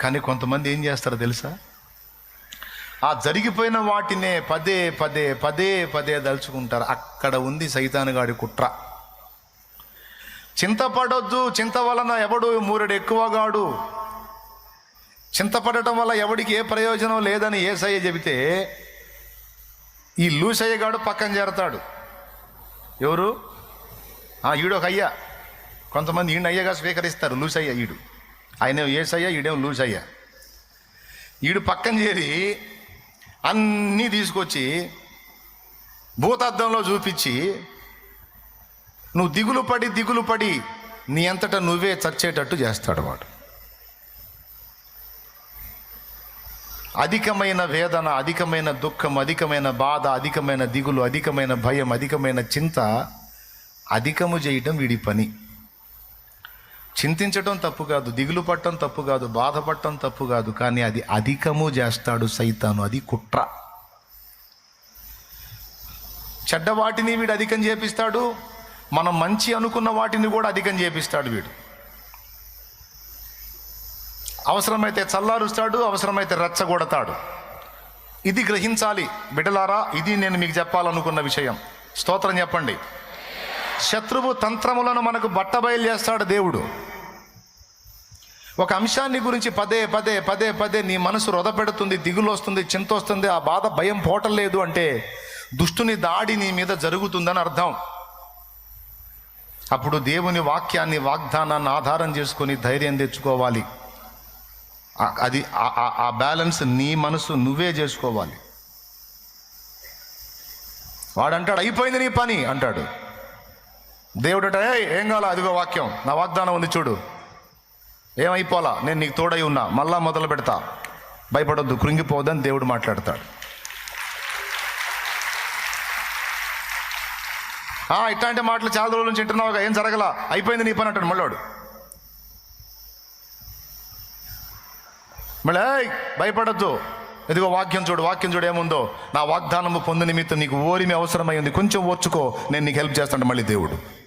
కానీ కొంతమంది ఏం చేస్తారో తెలుసా? ఆ జరిగిపోయిన వాటినే పదే పదే పదే పదే దలుచుకుంటారు. అక్కడ ఉంది సైతానుగాడి కుట్ర. చింతపడొద్దు చింత వలన ఎవడు మూరెడు ఎక్కువగాడు చింతపడటం వల్ల ఎవడికి ఏ ప్రయోజనం లేదని ఏసయ్య చెబితే ఈ లూసయ్యగాడు పక్కన చేరతాడు. ఎవరు? ఆ, ఈడొక అయ్యా. కొంతమంది ఈయన అయ్యగా స్వీకరిస్తారు లూసయ్య ఈడు. ఆయన ఏసయ్య ఈడేం అయ్యా. ఈడు పక్కన చేరి అన్నీ తీసుకొచ్చి భూతార్థంలో చూపించి నువ్వు దిగులు పడి దిగులు పడి నీ అంతటా నువ్వే చచ్చేటట్టు చేస్తాడు వాడు. అధికమైన వేదన అధికమైన దుఃఖం అధికమైన బాధ అధికమైన దిగులు అధికమైన భయం అధికమైన చింత అధికము చేయటం వీడి పని. చింతించటం తప్పు కాదు దిగులు పట్టడం తప్పు కాదు బాధపడటం తప్పు కాదు కానీ అది అధికము చేస్తాడు సైతాను. అది కుట్ర. చెడ్డ వాటిని వీడు అధికం చేపిస్తాడు మనం మంచి అనుకున్న వాటిని కూడా అధికం చేపిస్తాడు వీడు. అవసరమైతే చల్లారుస్తాడు అవసరమైతే రెచ్చగొడతాడు. ఇది గ్రహించాలి. బిడలారా ఇది నేను మీకు చెప్పాలనుకున్న విషయం. స్తోత్రం చెప్పండి. శత్రువు తంత్రములను మనకు బట్టబయలు చేస్తాడు దేవుడు. ఒక అంశాన్ని గురించి పదే పదే పదే పదే నీ మనసు రొదపెడుతుంది దిగులు వస్తుంది చింత వస్తుంది ఆ బాధ భయం పోవటం లేదు అంటే దుష్టుని దాడి నీ మీద జరుగుతుందని అర్థం. అప్పుడు దేవుని వాక్యాన్ని వాగ్దానాన్ని ఆధారం చేసుకొని ధైర్యం తెచ్చుకోవాలి. అది ఆ- బ్యాలెన్స్ నీ మనసు నువ్వే చేసుకోవాలి. వాడంటాడు అయిపోయింది నీ పని అంటాడు. దేవుడట "ఏయ్, ఏం కావాలా? అదిగో వాక్యం నా వాగ్దానం ఉంది చూడు. ఏమైపోలా? నేను నీకు తోడై ఉన్నా. మళ్ళా మొదలు పెడతా. భయపడొద్దు. కృంగిపోవద్దని దేవుడు మాట్లాడతాడు. ఇట్లాంటి మాటలు చాలా రోజుల నుంచి వింటున్నావుగా. ఏం జరగలా? అయిపోయింది నీ పని అంటాడు మళ్ళాడు. మళ్ళీ భయపడద్దు. ఇదిగో వాక్యం చూడు. వాక్యం చూడు ఏముందో. నా వాగ్దానము పొందు నిమిత్తం నీకు ఓరిమి అవసరమైంది కొంచెం ఓర్చుకో. నేను నీకు హెల్ప్ చేస్తాను. మళ్ళీ దేవుడు.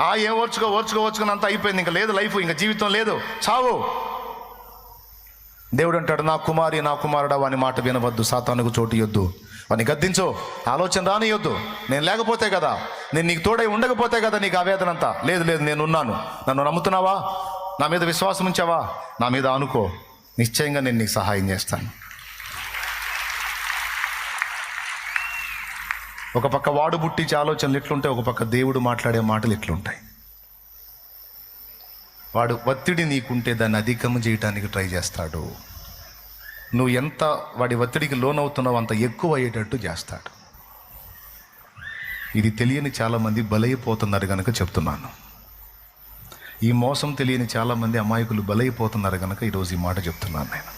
ఆ ఏం ఓర్చుకో ఓర్చుకో ఓర్చుకుని అయిపోయింది. ఇంకా లేదు లైఫ్ ఇంకా జీవితం లేదు. చావు. దేవుడు అంటాడు నా కుమారి నా కుమారుడా వాని మాట వినవద్దు. సాతానుకు చోటు ఇవ్వద్దు వాని గద్దించు. ఆలోచన రానియొద్దు నేను లేకపోతే కదా నేను నీకు తోడై ఉండకపోతే కదా నీకు ఆవేదన అంతా లేదు లేదు నేను ఉన్నాను నన్ను నమ్ముతున్నావా? నా మీద విశ్వాసం ఉంచావా? నా మీద అనుకో నిశ్చయంగా నేను నీకు సహాయం చేస్తాను. ఒక పక్క వాడు పుట్టించే ఆలోచనలు ఎట్లుంటాయి ఒక పక్క దేవుడు మాట్లాడే మాటలు ఎట్లుంటాయి. వాడు ఒత్తిడి నీకుంటే దాన్ని అధికము చేయడానికి ట్రై చేస్తాడు. నువ్వు ఎంత వాడి ఒత్తిడికి లోనవుతున్నావు అంత ఎక్కువ అయ్యేటట్టు చేస్తాడు. ఇది తెలియని చాలామంది బలైపోతున్నారు కనుక చెప్తున్నాను. ఈ మోసం తెలియని చాలామంది అమాయకులు బలైపోతున్నారు కనుక ఈరోజు ఈ మాట చెప్తున్నాను నేను.